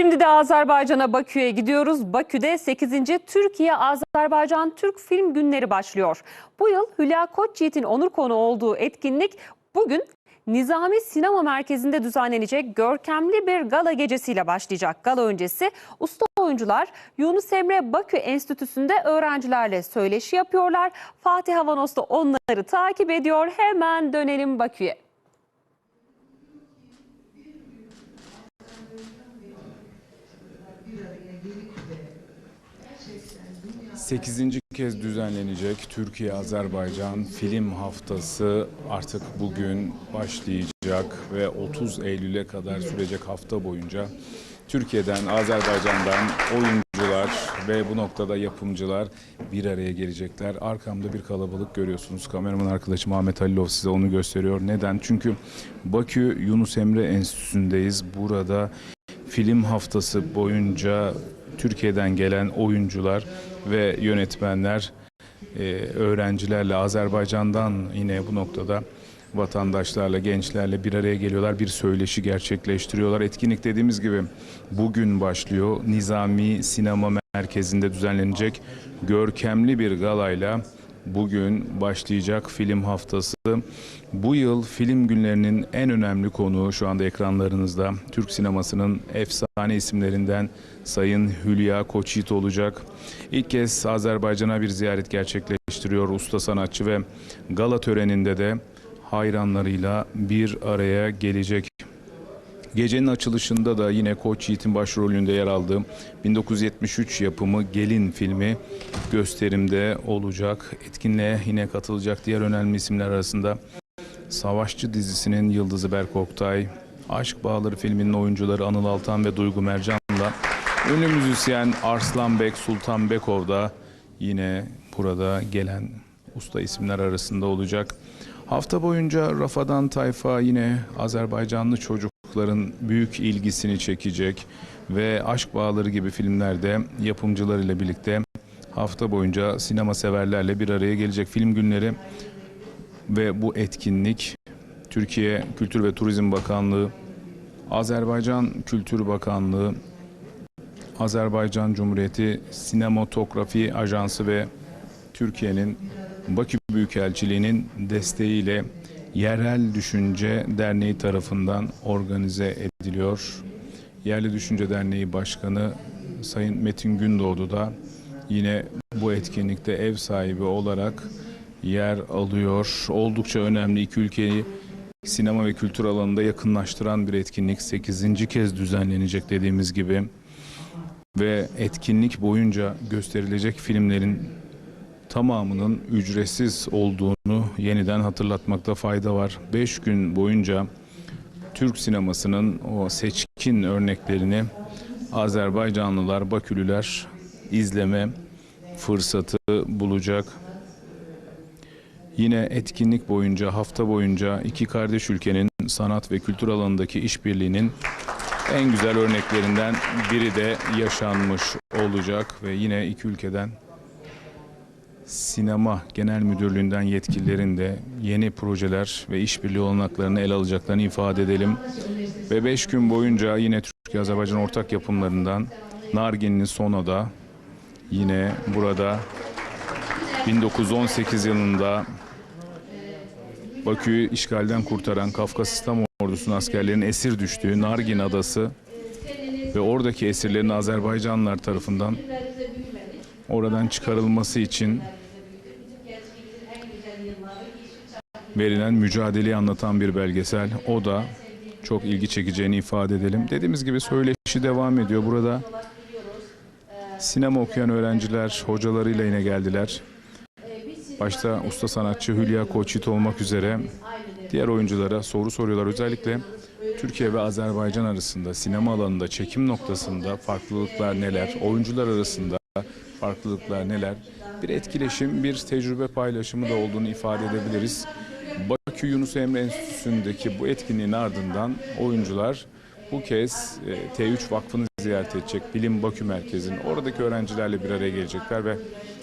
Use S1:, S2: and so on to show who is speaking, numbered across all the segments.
S1: Şimdi de Azerbaycan'a Bakü'ye gidiyoruz. Bakü'de 8. Türkiye-Azerbaycan Türk Film Günleri başlıyor. Bu yıl Hülya Koçyiğit'in onur konu olduğu etkinlik bugün Nizami Sinema Merkezi'nde düzenlenecek görkemli bir gala gecesiyle başlayacak. Gala öncesi usta oyuncular Yunus Emre Bakü Enstitüsü'nde öğrencilerle söyleşi yapıyorlar. Fatih Havanos da onları takip ediyor. Hemen dönelim Bakü'ye.
S2: Sekizinci kez düzenlenecek Türkiye-Azerbaycan Film Haftası artık bugün başlayacak ve 30 Eylül'e kadar sürecek hafta boyunca Türkiye'den, Azerbaycan'dan oyuncular ve bu noktada yapımcılar bir araya gelecekler. Arkamda bir kalabalık görüyorsunuz. Kameraman arkadaşım Ahmet Halilov size onu gösteriyor. Neden? Çünkü Bakü Yunus Emre Enstitüsü'ndeyiz. Burada film haftası boyunca Türkiye'den gelen oyuncular ve yönetmenler e, öğrencilerle Azerbaycan'dan yine bu noktada vatandaşlarla, gençlerle bir araya geliyorlar. Bir söyleşi gerçekleştiriyorlar. Etkinlik dediğimiz gibi bugün başlıyor. Nizami Sinema Merkezi'nde düzenlenecek görkemli bir galayla bugün başlayacak film haftası. Bu yıl film günlerinin en önemli konuğu şu anda ekranlarınızda Türk sinemasının efsane isimlerinden Sayın Hülya Koçyiğit olacak. İlk kez Azerbaycan'a bir ziyaret gerçekleştiriyor usta sanatçı ve gala töreninde de hayranlarıyla bir araya gelecek. Gecenin açılışında da yine Koç Yiğit'in başrolünde yer aldığı 1973 yapımı Gelin filmi gösterimde olacak. Etkinliğe yine katılacak diğer önemli isimler arasında Savaşçı dizisinin yıldızı Berk Oktay, Aşk Bağları filminin oyuncuları Anıl Altan ve Duygu Mercan'la ünlü müzisyen Arslan Bek, Sultan Bekov da yine burada gelen usta isimler arasında olacak. Hafta boyunca Rafadan Tayfa yine Azerbaycanlı çocukların büyük ilgisini çekecek ve Aşk Bağları gibi filmlerde yapımcılarıyla birlikte hafta boyunca sinema severlerle bir araya gelecek film günleri ve bu etkinlik Türkiye Kültür ve Turizm Bakanlığı, Azerbaycan Kültür Bakanlığı, Azerbaycan Cumhuriyeti Sinematografi Ajansı ve Türkiye'nin Bakü Büyükelçiliği'nin desteğiyle Yerel Düşünce Derneği tarafından organize ediliyor. Yerli Düşünce Derneği Başkanı Sayın Metin Gündoğdu da yine bu etkinlikte ev sahibi olarak yer alıyor. Oldukça önemli iki ülkeyi sinema ve kültür alanında yakınlaştıran bir etkinlik 8. kez düzenlenecek dediğimiz gibi ve etkinlik boyunca gösterilecek filmlerin tamamının ücretsiz olduğunu yeniden hatırlatmakta fayda var. 5 gün boyunca Türk sinemasının o seçkin örneklerini Azerbaycanlılar, Bakülüler izleme fırsatı bulacak. Yine etkinlik boyunca, hafta boyunca iki kardeş ülkenin sanat ve kültür alanındaki işbirliğinin en güzel örneklerinden biri de yaşanmış olacak ve yine iki ülkeden Sinema Genel Müdürlüğü'nden yetkililerin de yeni projeler ve işbirliği olanaklarını ele alacaklarını ifade edelim. Ve beş gün boyunca yine Türkiye-Azerbaycan ortak yapımlarından Narginli Sona'da yine burada 1918 yılında Bakü'yü işgalden kurtaran Kafkas İslam Ordusu'nun askerlerinin esir düştüğü Nargin Adası ve oradaki esirlerin Azerbaycanlılar tarafından oradan çıkarılması için verilen mücadeleyi anlatan bir belgesel. O da çok ilgi çekeceğini ifade edelim. Dediğimiz gibi söyleşi devam ediyor. Burada sinema okuyan öğrenciler hocalarıyla yine geldiler. Başta usta sanatçı Hülya Koçit olmak üzere diğer oyunculara soru soruyorlar. Özellikle Türkiye ve Azerbaycan arasında sinema alanında çekim noktasında farklılıklar neler? Oyuncular arasında farklılıklar neler? Bir etkileşim, bir tecrübe paylaşımı da olduğunu ifade edebiliriz. Bakü Yunus Emre Enstitüsü'ndeki bu etkinliğin ardından oyuncular bu kez e, T3 Vakfı'nı ziyaret edecek. Bilim Bakü Merkezi'nin oradaki öğrencilerle bir araya gelecekler ve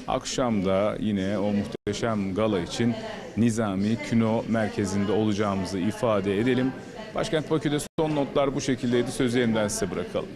S2: akşamda yine o muhteşem gala için Nizami Kino Merkezi'nde olacağımızı ifade edelim. Başkent Bakü'de son notlar bu şekildeydi. Sözü yeniden size bırakalım.